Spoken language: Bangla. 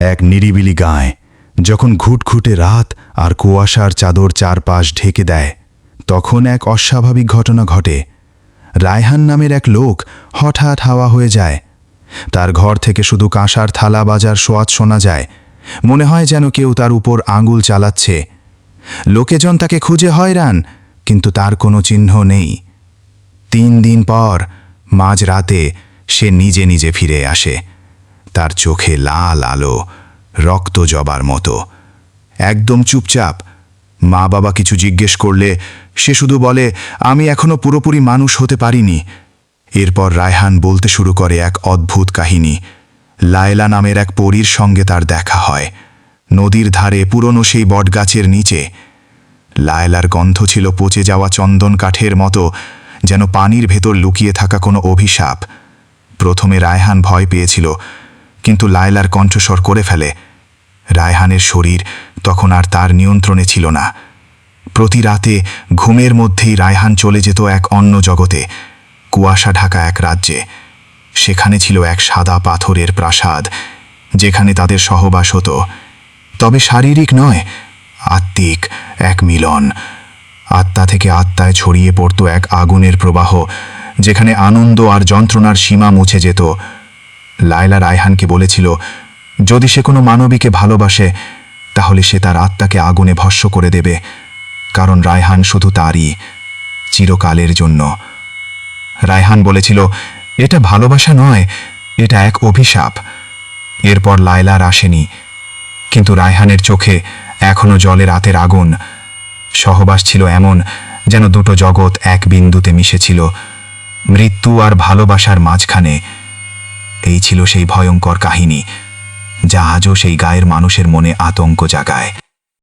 এক নিরিবিলি গায়ে, যখন ঘুটঘুটে রাত আর কুয়াশার চাদর চারপাশ ঢেকে দেয়, তখন এক অস্বাভাবিক ঘটনা ঘটে। রায়হান নামের এক লোক হঠাৎ হাওয়া হয়ে যায়। তার ঘর থেকে শুধু কাঁসার থালা বাজার সোয়াদ শোনা যায়। মনে হয় যেন কেউ তার উপর আঙুল চালাচ্ছে। লোকেজন তাকে খুঁজে হয়রান, কিন্তু তার কোনো চিহ্ন নেই। তিন দিন পর, মাঝ রাতে সে নিজে নিজে ফিরে আসে। তার চোখে লাল আলো, রক্ত জবার মতো। একদম চুপচাপ। মা বাবা কিছু জিজ্ঞেস করলে সে শুধু বলে, আমি এখনও পুরোপুরি মানুষ হতে পারিনি। এরপর রায়হান বলতে শুরু করে এক অদ্ভুত কাহিনী। লায়লা নামের এক পরীর সঙ্গে তার দেখা হয়। নদীর ধারে পুরনো সেই বটগাছের নিচে। লায়লার গন্ধ ছিল পচে যাওয়া চন্দন কাঠের মতো, যেন পানির ভেতর লুকিয়ে থাকা কোনো অভিশাপ। প্রথমে রায়হান ভয় পেয়েছিল। কিন্তু লায়লার কণ্ঠস্বর করে ফেলে। রায়হানের শরীর তখন আর তার নিয়ন্ত্রণে ছিল না। প্রতি রাতে ঘুমের মধ্যেই রায়হান চলে যেত এক অন্য জগতে, কুয়াশা ঢাকা এক রাজ্যে। সেখানে ছিল এক সাদা পাথরের প্রাসাদ, যেখানে তাদের সহবাস হতো। তবে শারীরিক নয়, আত্মিক এক মিলন। আত্মা থেকে আত্মায় ছড়িয়ে পড়তো এক আগুনের প্রবাহ, যেখানে আনন্দ আর যন্ত্রণার সীমা মুছে যেত। লায়লা রায়হানকে বলেছিল, যদি সে কোনো মানবীকে ভালোবাসে, তাহলে সে তার আত্মাকে আগুনে ভস্য করে দেবে, কারণ রায়হান শুধু তারই চিরকালের জন্য। রায়হান বলেছিল, এটা ভালোবাসা নয়, এটা এক অভিশাপ। এরপর লায়লার আসেনি। কিন্তু রায়হানের চোখে এখনও জলে রাতের আগুন। সহবাস ছিল এমন যেন দুটো জগৎ এক বিন্দুতে মিশেছিল, মৃত্যু আর ভালোবাসার মাঝখানে। এই ছিল সেই ভয়ঙ্কর কাহিনী যা আজও সেই গায়ের মানুষের মনে আতঙ্ক জাগায়।